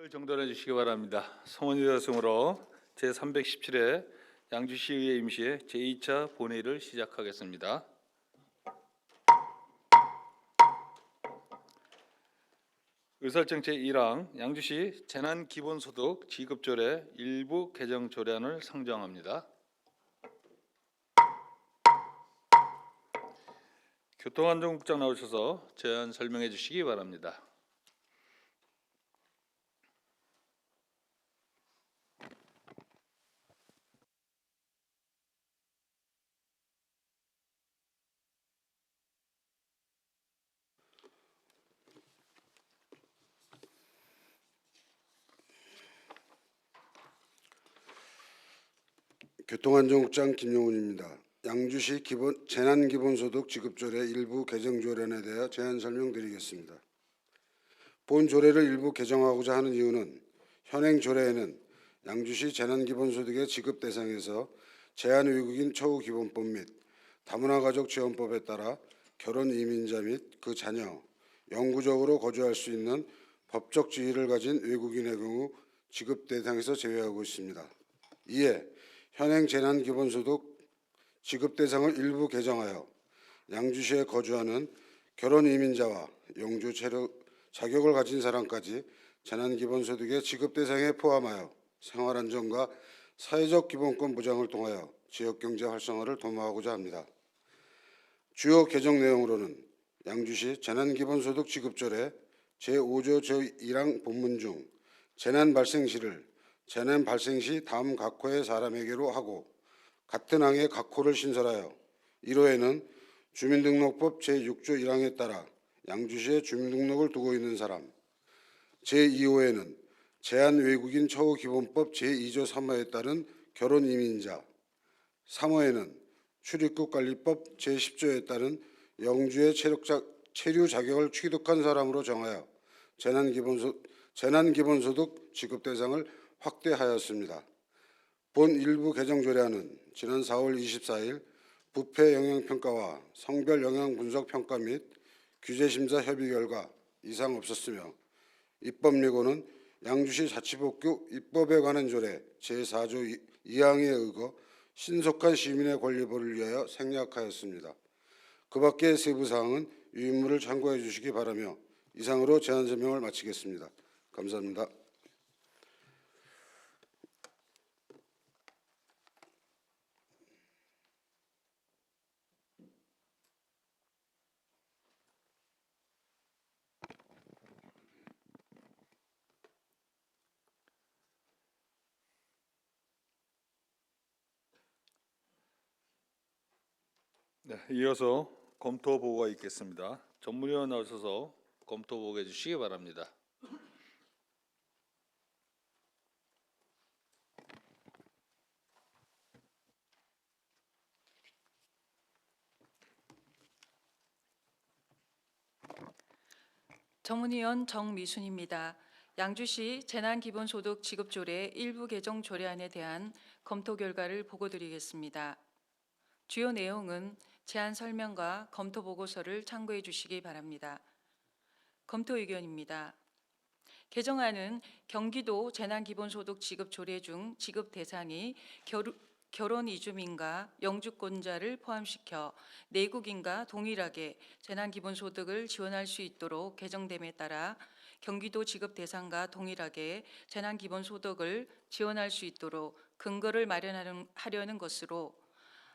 를 정돈해 주시기 바랍니다. 성원이 되었으므로 제317회 양주시의회 임시회 제2차 본회의를 시작하겠습니다. 의사일정 제1항 양주시 재난기본소득 지급조례 일부 개정 조례안을 상정합니다. 교통안전국장 나오셔서 제안 설명해 주시기 바랍니다. 교통안전국장 김용훈입니다. 양주시 기본 재난기본소득 지급조례 일부 개정 조례안에 대해 제안 설명드리겠습니다. 본 조례를 일부 개정하고자 하는 이유는 현행 조례에는 양주시 재난기본소득의 지급 대상에서 제한 외국인 처우 기본법 및 다문화 가족 지원법에 따라 결혼 이민자 및 그 자녀, 영구적으로 거주할 수 있는 법적 지위를 가진 외국인의 경우 지급 대상에서 제외하고 있습니다. 이에 현행 재난기본소득 지급 대상을 일부 개정하여 양주시에 거주하는 결혼 이민자와 영주 체력 자격을 가진 사람까지 재난기본소득의 지급 대상에 포함하여 생활안정과 사회적 기본권 보장을 통하여 지역경제 활성화를 도모하고자 합니다. 주요 개정 내용으로는 양주시 재난기본소득 지급조례 제5조 제1항 본문 중 재난 발생 시를 재난 발생 시 다음 각 호의 사람에게로 하고 같은 항에 각 호를 신설하여 1호에는 주민등록법 제6조 1항에 따라 양주시에 주민등록을 두고 있는 사람 제2호에는 제한 외국인 처우 기본법 제2조 3호에 따른 결혼 이민자 3호에는 출입국 관리법 제10조에 따른 영주의 체력자, 체류 자격을 취득한 사람으로 정하여 재난 기본소, 재난 기본소득 지급 대상을 확대하였습니다. 본 일부 개정 조례안은 지난 4월 24일 부패 영향 평가와 성별 영향 분석 평가 및 규제 심사 협의 결과 이상 없었으며 입법 예고는 양주시 자치복구 입법에 관한 조례 제4조 2항에 의거 신속한 시민의 권리 보호를 위하여 생략하였습니다. 그 밖의 세부 사항은 유인물을 참고해 주시기 바라며 이상으로 제안 설명을 마치겠습니다. 감사합니다. 네, 이어서 검토 보고가 있겠습니다. 전문위원 나오셔서 검토 보고해 주시기 바랍니다. 정문위원 정미순입니다. 양주시 재난기본소득 지급조례 일부 개정 조례안에 대한 검토 결과를 보고드리겠습니다. 주요 내용은 제안 설명과 검토 보고서를 참고해 주시기 바랍니다. 검토 의견입니다. 개정안은 경기도 재난기본소득 지급 조례 중 지급 대상이 결, 결혼 이주민과 영주권자를 포함시켜 내국인과 동일하게 재난기본소득을 지원할 수 있도록 개정됨에 따라 경기도 지급 대상과 동일하게 재난기본소득을 지원할 수 있도록 근거를 마련하는 하려는 것으로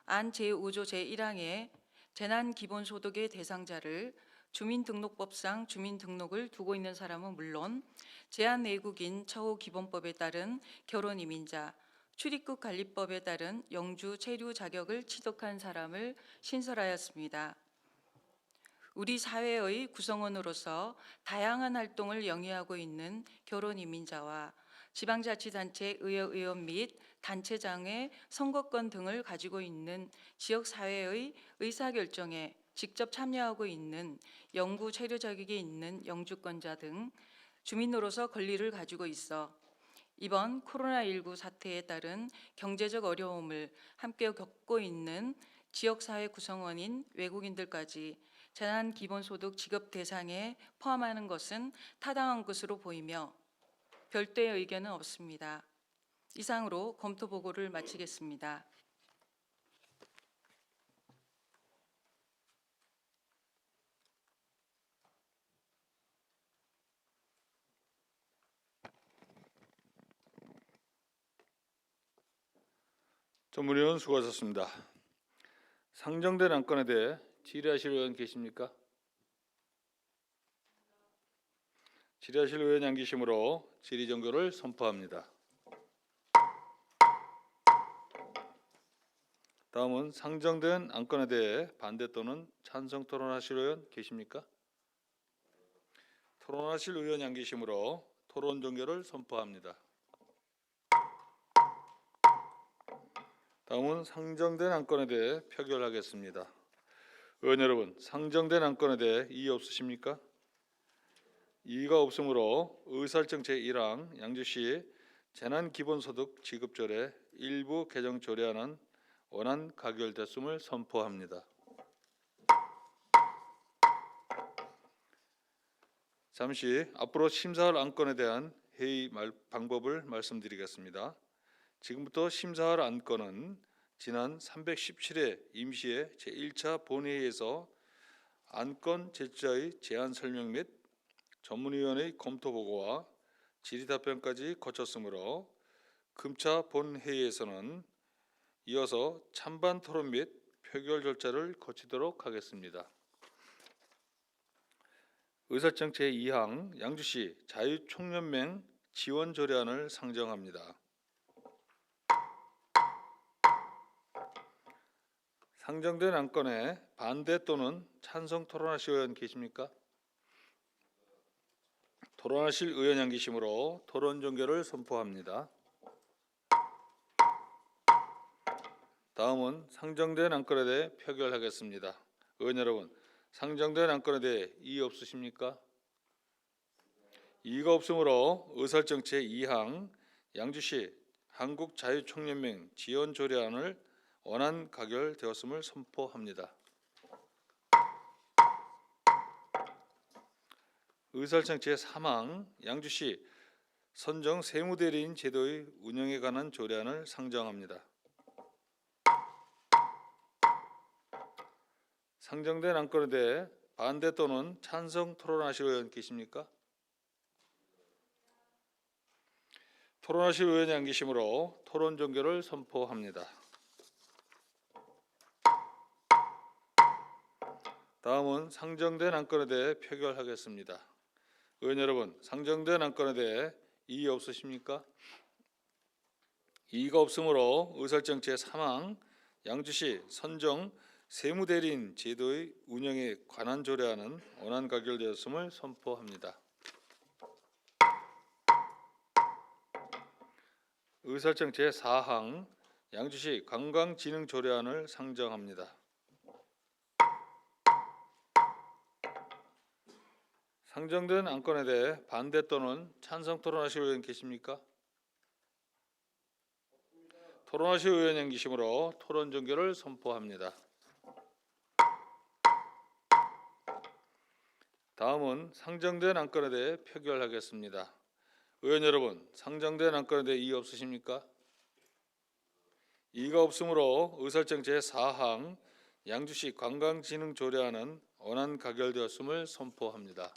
안 제5조 제1항에 재난기본소득의 대상자를 주민등록법상 주민등록을 두고 있는 사람은 물론 제한 내국인 처우 기본법에 따른 결혼 이민자, 출입국 관리법에 따른 영주 체류 자격을 취득한 사람을 신설하였습니다. 우리 사회의 구성원으로서 다양한 활동을 영위하고 있는 결혼 이민자와 지방자치단체 의회 의원 및 단체장의 선거권 등을 가지고 있는 지역 사회의 의사결정에 직접 참여하고 있는 영구 체류 자격이 있는 영주권자 등 주민으로서 권리를 가지고 있어 이번 코로나19 사태에 따른 경제적 어려움을 함께 겪고 있는 지역사회 구성원인 외국인들까지 재난 기본소득 지급 대상에 포함하는 것은 타당한 것으로 보이며 별도의 의견은 없습니다. 이상으로 검토 보고를 마치겠습니다. 전문위원 수고하셨습니다. 상정된 안건에 대해 질의하실 의원 계십니까? 질의하실 의원 양기심으로 질의 종결을 선포합니다. 다음은 상정된 안건에 대해 반대 또는 찬성 토론하실 의원 계십니까? 토론하실 의원 양기심으로 토론 종결을 선포합니다. 다음은 상정된 안건에 대해 표결하겠습니다. 의원 여러분, 상정된 안건에 대해 이의 없으십니까? 이의가 없으므로 의사일정 제1항 양주시 재난기본소득 지급조례 일부 개정 조례안은 원안 가결됐음을 선포합니다. 잠시 앞으로 심사할 안건에 대한 회의 말- 방법을 말씀드리겠습니다. 지금부터 심사할 안건은 지난 317회 임시회 제1차 본회의에서 안건 제출자의 제안 설명 및 전문위원회 검토 보고와 질의 답변까지 거쳤으므로 금차 본회의에서는 이어서 찬반 토론 및 표결 절차를 거치도록 하겠습니다. 의사청 제2항 양주시 자유총연맹 지원 조례안을 상정합니다. 상정된 안건에 반대 또는 찬성 토론하실 의원 계십니까? 토론하실 의원 양기심으로 토론 종결을 선포합니다. 다음은 상정된 안건에 대해 표결하겠습니다. 의원 여러분, 상정된 안건에 대해 이의 없으십니까? 이의가 없으므로 의사일정 제2항 양주시 한국자유총연맹 지원 조례안을 원안 가결되었음을 선포합니다. 의사일정 제3항 양주시 선정 세무대리인 제도의 운영에 관한 조례안을 상정합니다. 상정된 안건에 대해 반대 또는 찬성 토론하실 의원 계십니까? 토론하실 의원이 안 계시므로 토론 종결을 선포합니다. 다음은 상정된 안건에 대해 표결하겠습니다. 의원 여러분, 상정된 안건에 대해 이의 없으십니까? 이의가 없으므로 의설정 제3항 양주시 선정 세무대리인 제도의 운영에 관한 조례안은 원안 가결되었음을 선포합니다. 의설정 제4항 양주시 관광진흥 조례안을 상정합니다. 상정된 안건에 대해 반대 또는 찬성 토론하실 의원 계십니까? 토론하실 의원 연기심으로 토론 종결을 선포합니다. 다음은 상정된 안건에 대해 표결하겠습니다. 의원 여러분, 상정된 안건에 대해 이의 없으십니까? 이의가 없으므로 의설정 제4항 양주시 관광진흥 조례안은 원안 가결되었음을 선포합니다.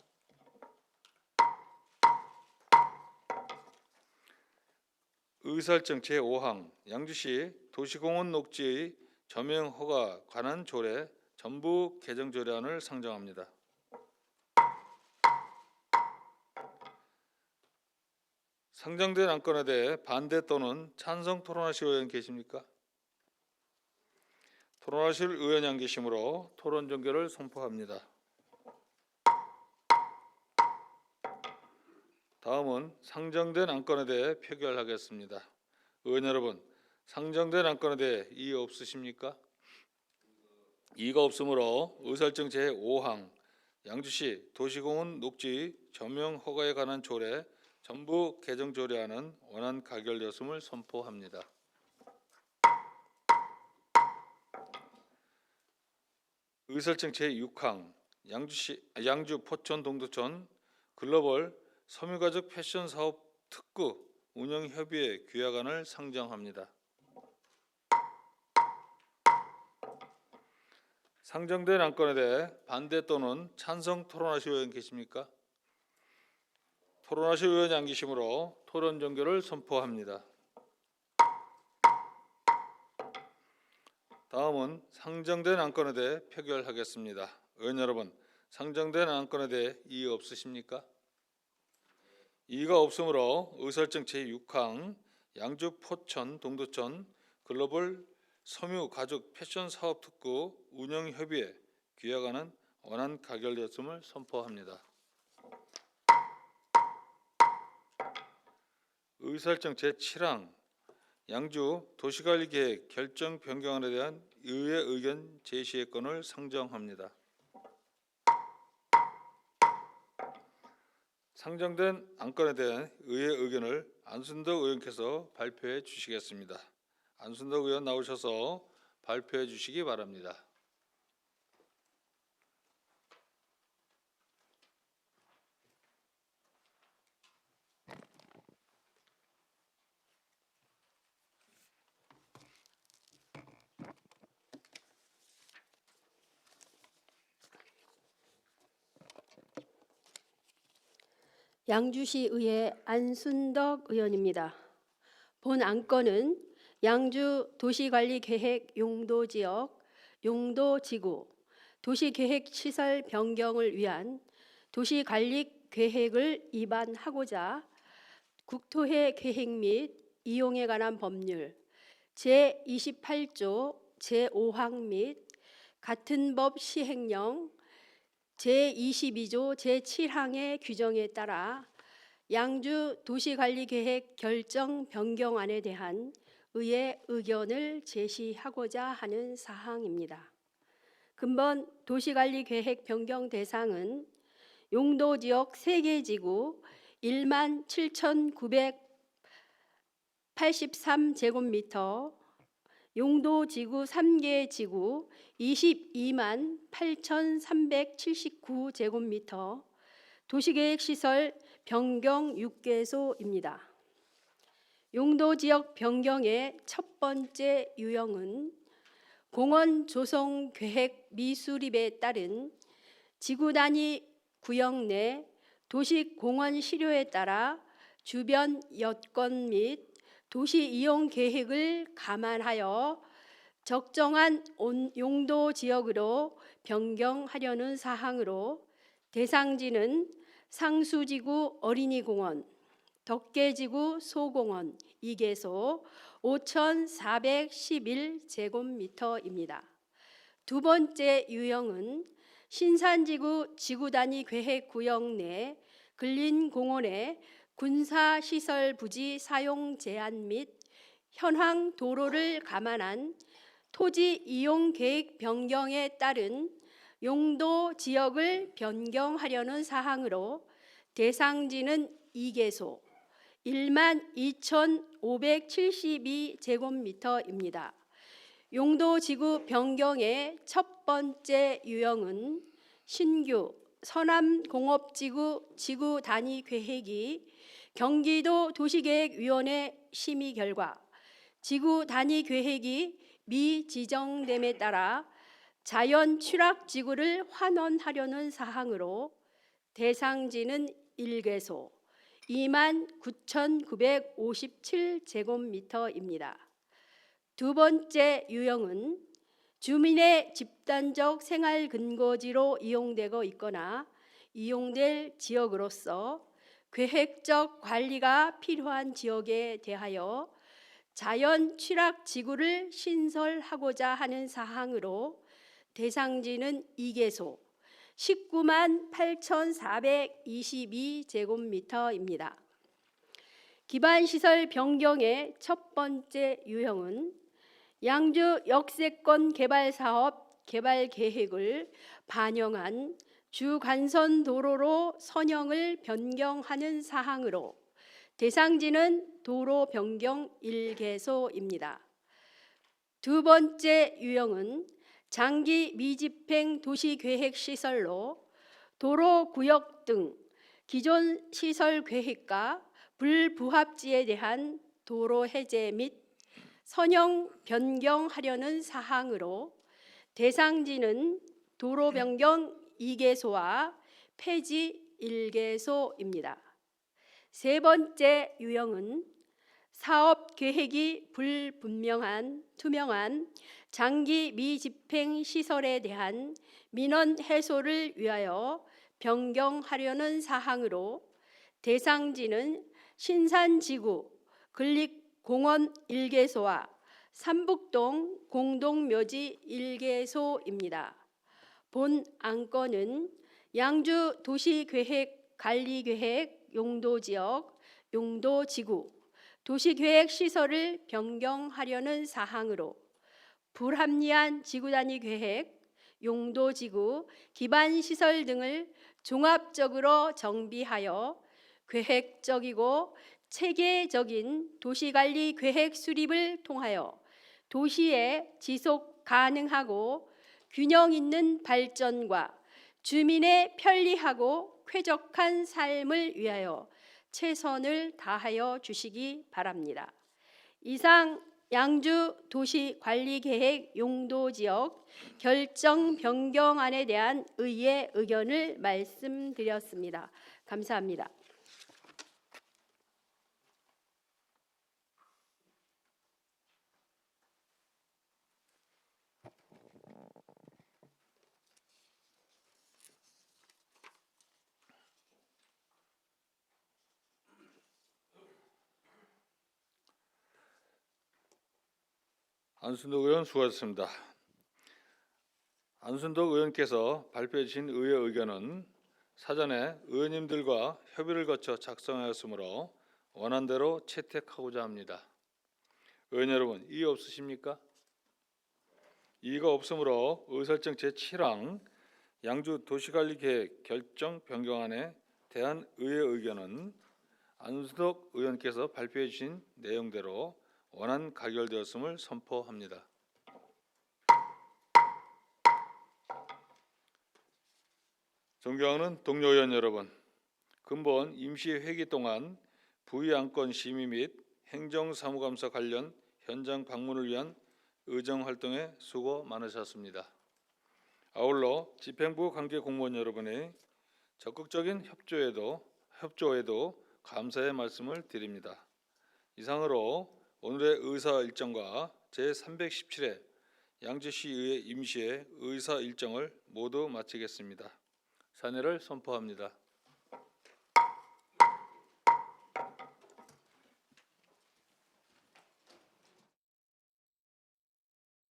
의설정 제5항 양주시 도시공원 녹지의 점용 허가 관한 조례 전부 개정 조례안을 상정합니다. 상정된 안건에 대해 반대 또는 찬성 토론하실 의원 계십니까? 토론하실 의원이 안 계시므로 토론 종결을 선포합니다. 다음은 상정된 안건에 대해 표결하겠습니다. 의원 여러분, 상정된 안건에 대해 이의 없으십니까? 이의가 없으므로 의설정 제5항 양주시 도시공원 녹지 점용 허가에 관한 조례 전부 개정 조례안은 원안 가결되었음을 선포합니다. 의설정 제6항 양주시 양주 포천 동두천 글로벌 섬유가죽 패션 사업 특구 운영 협의회 규약안을 상정합니다. 상정된 안건에 대해 반대 또는 찬성 토론하실 의원 계십니까? 토론하실 안 계시므로 토론 종결을 선포합니다. 다음은 상정된 안건에 대해 표결하겠습니다. 의원 여러분, 상정된 안건에 대해 이의 없으십니까? 이의가 없으므로 의설정 제6항 양주 포천 동두천 글로벌 섬유 가죽 패션 사업 특구 운영 협의회 규약안은 원안 가결되었음을 선포합니다. 의설정 제7항 양주 도시관리계획 결정 변경안에 대한 의회 의견 제시의 건을 상정합니다. 상정된 안건에 대한 의회 의견을 안순덕 의원께서 발표해 주시겠습니다. 안순덕 의원 나오셔서 발표해 주시기 바랍니다. 양주시 의회 안순덕 의원입니다. 본 안건은 양주 도시관리계획 용도지역 용도지구 도시계획시설 변경을 위한 도시관리계획을 입안하고자 국토해 계획 및 이용에 관한 법률 제28조 제5항 및 같은 법 시행령 제22조 제7항의 규정에 따라 양주 도시관리계획 결정 변경안에 대한 의회 의견을 제시하고자 하는 사항입니다. 근본 도시관리계획 변경 대상은 용도 지역 3개 지구 1만 7,983제곱미터 용도 지구 3개 지구 22만 8,379 제곱미터 도시계획 시설 변경 6개소입니다. 용도 지역 변경의 첫 번째 유형은 공원 조성 계획 미수립에 따른 지구 단위 구역 내 도시 공원 실효에 따라 주변 여건 및 도시 이용 계획을 감안하여 적정한 온- 용도 지역으로 변경하려는 사항으로 대상지는 상수지구 어린이공원, 덕계지구 소공원 2개소 5,411제곱미터입니다. 두 번째 유형은 신산지구 지구단위 계획 구역 내 근린공원의 군사시설 부지 사용 제한 및 현황 도로를 감안한 토지 이용 계획 변경에 따른 용도 지역을 변경하려는 사항으로 대상지는 2개소 1만 2,572제곱미터입니다. 용도 지구 변경의 첫 번째 유형은 신규 서남 공업지구 지구 단위 계획이 경기도 도시계획위원회 심의 결과 지구 단위 계획이 미지정됨에 따라 자연 취락 지구를 환원하려는 사항으로 대상지는 1개소 2만 9,957제곱미터입니다. 두 번째 유형은 주민의 집단적 생활 근거지로 이용되고 있거나 이용될 지역으로서 계획적 관리가 필요한 지역에 대하여 자연 취락 지구를 신설하고자 하는 사항으로 대상지는 2개소 19만 8,422제곱미터입니다. 기반 시설 변경의 첫 번째 유형은 양주 역세권 개발 사업 개발 계획을 반영한 주간선 도로로 선형을 변경하는 사항으로 대상지는 도로 변경 1개소입니다. 두 번째 유형은 장기 미집행 도시계획 시설로 도로 구역 등 기존 시설 계획과 불부합지에 대한 도로 해제 및 선형 변경하려는 사항으로 대상지는 도로 변경 2개소와 폐지 1개소입니다. 세 번째 유형은 사업 계획이 불분명한 투명한 장기 미집행 시설에 대한 민원 해소를 위하여 변경하려는 사항으로 대상지는 신산지구 근립공원 1개소와 삼북동 공동묘지 1개소입니다. 본 안건은 양주 도시계획 관리계획 용도지역 용도지구 도시계획 시설을 변경하려는 사항으로 불합리한 지구단위 계획, 용도지구, 기반시설 등을 종합적으로 정비하여 계획적이고 체계적인 도시관리 계획 수립을 통하여 도시의 지속 가능하고 균형 있는 발전과 주민의 편리하고 쾌적한 삶을 위하여 최선을 다하여 주시기 바랍니다. 이상 양주 도시 관리 계획 용도 지역 결정 변경안에 대한 의의 의견을 말씀드렸습니다. 감사합니다. 안순덕 의원 수고하셨습니다. 안순덕 의원께서 발표해 주신 의회 의견은 사전에 의원님들과 협의를 거쳐 작성하였으므로 원안대로 채택하고자 합니다. 의원 여러분, 이의 없으십니까? 이의가 없으므로 의설정 제7항 양주 도시관리계획 결정 변경안에 대한 의회 의견은 안순덕 의원께서 발표해 주신 내용대로 원안 가결되었음을 선포합니다. 존경하는 동료 의원 여러분, 근본 임시 회기 동안 부의 안건 심의 및 행정사무감사 관련 현장 방문을 위한 의정 활동에 수고 많으셨습니다. 아울러 집행부 관계 공무원 여러분의 적극적인 협조에도 협조에도 감사의 말씀을 드립니다. 이상으로 오늘의 의사 일정과 제 317회 양주시의회 임시회 의사 일정을 모두 마치겠습니다. 사내를 선포합니다.